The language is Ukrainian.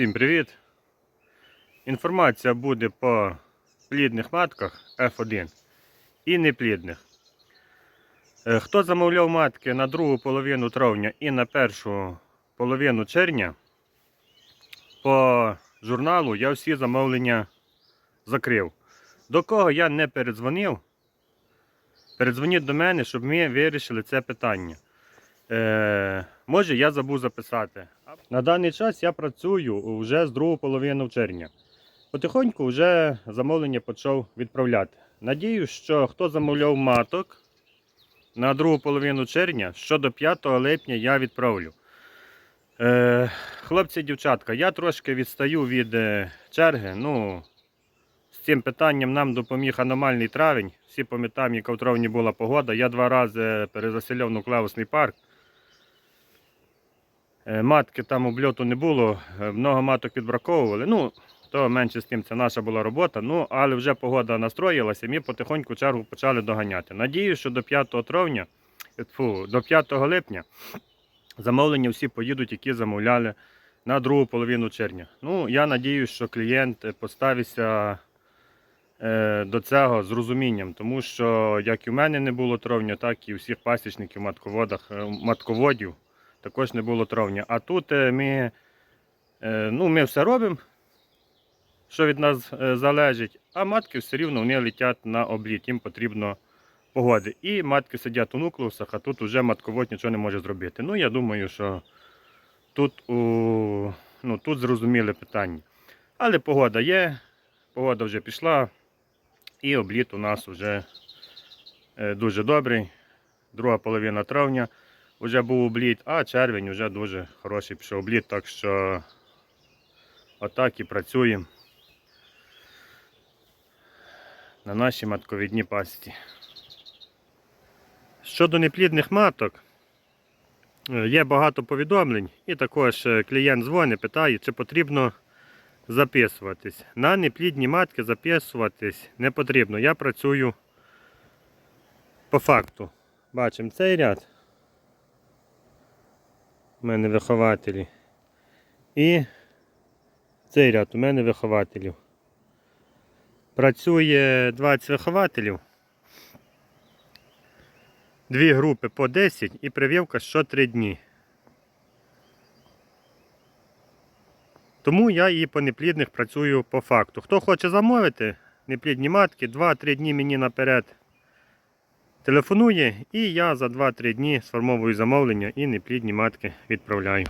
Всім привіт! Інформація буде по плідних матках F1 і неплідних. Е, Хто замовляв матки на другу половину травня і на першу половину червня, по журналу я всі замовлення закрив. До кого я не передзвонив, передзвоніть до мене, щоб ми вирішили це питання. Е, може, я забув записати. На даний час я працюю вже з другу половину червня. Потихоньку вже замовлення почав відправляти. Надіюсь, що хто замовляв маток на другу половину червня, що до 5 липня я відправлю. Е, хлопці, дівчатка, я трошки відстаю від е, черги. Ну, з цим питанням нам допоміг аномальний травень. Всі пам'ятаємо, яка в травні була погода. Я два рази перезаселяв нуклеусний парк. Е, Матки там обльоту не було, е, много маток відбраковували. Ну, то менше з тим, це наша була робота. Ну, але вже погода настроїлася, ми потихоньку чергу почали доганяти. Надію, що до 5 травня, е, фу, до 5 липня замовлення всі поїдуть, які замовляли на другу половину червня. Ну, я надіюсь, що клієнт поставиться е, до цього з розумінням, тому що як і в мене не було травня, так і у всіх пасічників, матководах, матководів також не було травня. А тут е, ми, е, ну, ми все робимо, що від нас е, залежить, а матки все рівно вони летять на обліт, їм потрібно погоди. І матки сидять у нуклеусах, а тут вже матковод нічого не може зробити. Ну, я думаю, що тут, у, ну, тут зрозуміли питання. Але погода є, погода вже пішла, і обліт у нас вже дуже добрий. Друга половина травня вже був обліт, а червень вже дуже хороший пішов обліт, так що отак і працюємо на нашій матковідній пасті. Щодо неплідних маток, е, є багато повідомлень, і також е, клієнт дзвонить, питає, чи потрібно записуватись. На неплідні матки записуватись не потрібно. Я працюю по факту. Бачимо цей ряд. У мене вихователі. І цей ряд у мене вихователів. Працює 20 вихователів. Дві групи по 10 і прививка що 3 дні. Тому я і по неплідних працюю по факту. Хто хоче замовити неплідні матки, 2-3 дні мені наперед телефонує і я за 2-3 дні сформовую замовлення і неплідні матки відправляю.